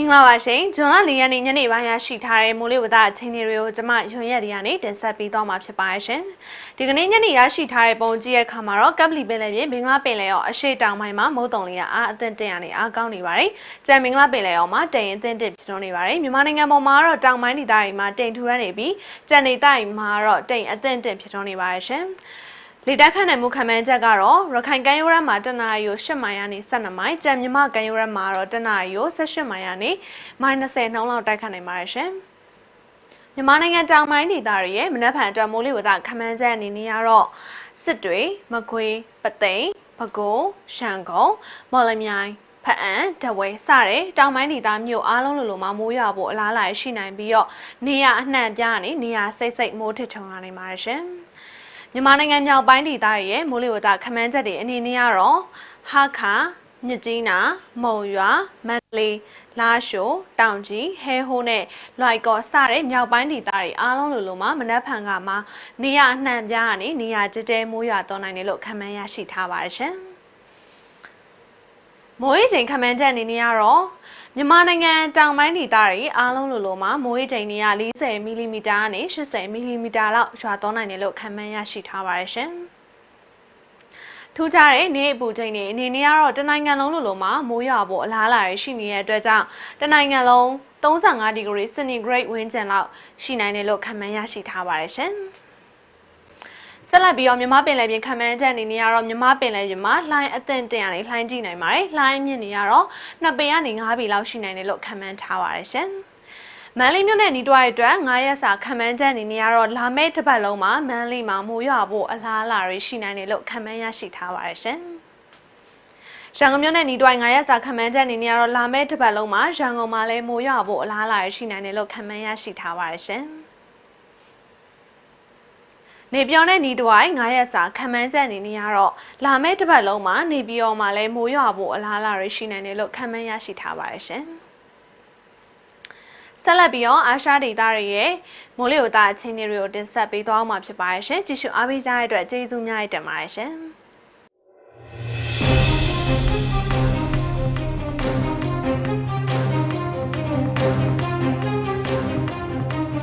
င်္ဂလာပါရှင်ဂျွန်လ၄ရက်နေ့ညနေပိုင်းရရှိထားတဲ့မိုးလေဝသအချိန်တွေကိုကျွန်မရွံရက်တွေကနေတင်ဆက်ပေးသွားမှာဖြစ်ပါရှင်ဒီကနေ့ညနေရရှိထားတဲ့ပုံကြည့်ရခါမှာတော့ကပ်ပလီပင်လယ်ပြင်ဘင်္ဂလားပင်လယ်ရောအရှိတောင်ပိုင်းမှာမုတ်တုံလေးကအားအသင့်တင်ရနေအားကောင်းနေပါတယ်ကြံမင်္ဂလာပင်လယ်ရောမှာတိမ်အသင့်တင်ဖြစ်နေပါတယ်မြန်မာနိုင်ငံပေါ်မှာတော့တောင်ပိုင်းဒေသတွေမှာတိမ်ထူရနေပြီးကြံနေတိုင်းမှာတော့တိမ်အသင့်တင်ဖြစ်နေပါတယ်ရှင် လေတက်ခန့်နိုင်မှုခံမှန်းချက်ကတော့ရခိုင်ကမ်းရိုးတန်းမှာတနအီကို8မိုင်ကနေ12မိုင်ကြံမြမကမ်းရိုးတန်းမှာတော့တနအီကို18မိုင်ကနေမိုင်20 နှုန်းလောက်တိုက်ခတ်နိုင်ပါတယ်ရှင်မြန်မာနိုင်ငံတောင်ပိုင်းဒေသတွေရဲ့မနက်ဖြန်အတွက်မိုးလေဝသခန့်မှန်းချက်အနေနဲ့ကတော့စစ်တွေမကွေးပသိမ်ပဲခူးရှမ်းကုန်းမော်လမြိုင်ဖအံတဝဲစတဲ့တောင်ပိုင်းဒေသမြို့အားလုံးလိုလိုမှာမိုးရွာဖို့အလားအလာရှိနိုင်ပြီးတော့နေရအနှံ့ပြားကနေနေရစိတ်စိတ်မိုးထစ်ချုံလာနိုင်ပါတယ်ရှင်။ မြန်မာနိုင်ငံမြောက်ပိုင်းဒေသရဲ့မိုးလေဝသခန့်မှန်းချက်တွေအနေနဲ့ကတော့ဟာခါမြစ်ကြီးနာမုံရွာမန္တလေးလာရှိုးတောင်ကြီးဟဲဟိုးနဲ့လွိုက်ကော်စတဲ့မြောက်ပိုင်းဒေသတွေအားလုံးလိုလိုမှာမနက်ဖြန်ကမှနေရအနှံ့ပြားကနေနေရကြဲကြဲမိုးရွာသွန်းနိုင်တယ်လို့ခန့်မှန်းရရှိထားပါတယ်ရှင်။မိုးရေချိန်ခန့်မှန်းချက်အနေနဲ့ကတော့ မြန်မာနိုင်ငံတောင်ပိုင်းဒေသတွေအားလုံးလိုလိုမှာမိုးရေချိန်တွေက40မီလီမီတာကနေ80မီလီမီတာလောက်ရွာသွန်းနိုင်တယ်လို့ခန့်မှန်းရရှိထားပါတယ်ရှင်။ထူးခြားတဲ့နေအပူချိန်တွေအနေနဲ့ကတော့တနိုင်ငံလုံးလိုလိုမှာမိုးရွာဖို့အလားအလာတွေရှိနေတဲ့အတွက်ကြောင့်တနိုင်ငံလုံး35ဒီဂရီစင်တီဂရိတ်ဝန်းကျင်လောက်ရှိနိုင်တယ်လို့ခန့်မှန်းရရှိထားပါတယ်ရှင်။ ဆက်လက်ပြီးတော့မြမပင်လယ်ပြင်ခံမှန်းချက်အနေနဲ့ကတော့မြမပင်လယ်ပြင်မှာလှိုင်းအသင့်တင်ရနေလှိုင်းကြည့်နိုင်ပါတယ်။လှိုင်းမြင့်နေရတော့နှစ်ပေကနေ9ပေလောက်ရှိနိုင်တယ်လို့ခံမှန်းထားပါတယ်ရှင်။မန်လေးမြို့နယ်နီးတွားရဲ့အတွက်9ရက်စာခံမှန်းချက်အနေနဲ့ကတော့လာမယ့်တစ်ပတ်လုံးမှာမန်လေးမှာမိုးရွာဖို့အလားအလာတွေရှိနိုင်တယ်လို့ခံမှန်းရရှိထားပါတယ်ရှင်။ရန်ကုန်မြို့နယ်နီးတွိုင်း9ရက်စာခံမှန်းချက်အနေနဲ့ကတော့လာမယ့်တစ်ပတ်လုံးမှာရန်ကုန်မှာလည်းမိုးရွာဖို့အလားအလာရှိနိုင်တယ်လို့ခံမှန်းရရှိထားပါတယ်ရှင်။ နေပြောင်းတဲ့နီးတဝိုင်း9ရက်စာခံမှန်းချက်အနေနဲ့ကတော့လာမယ့်တစ်ပတ်လုံးမှာနေပြောင်းမှာလည်းမိုးရွာဖို့အလားအလာတွေရှိနိုင်တယ်လို့ခံမှန်းရရှိထားပါတယ်ရှင်။ဆက်လက်ပြီးတော့အာရှဒေသတွေရဲ့မိုးလေဝသအခြေအနေတွေကိုတင်ဆက်ပေးသွားမှာဖြစ်ပါတယ်ရှင်။ကြည့်ရှုအားပေးကြတဲ့အတွက်ကျေးဇူးများတင်ပါတယ်ရှင်။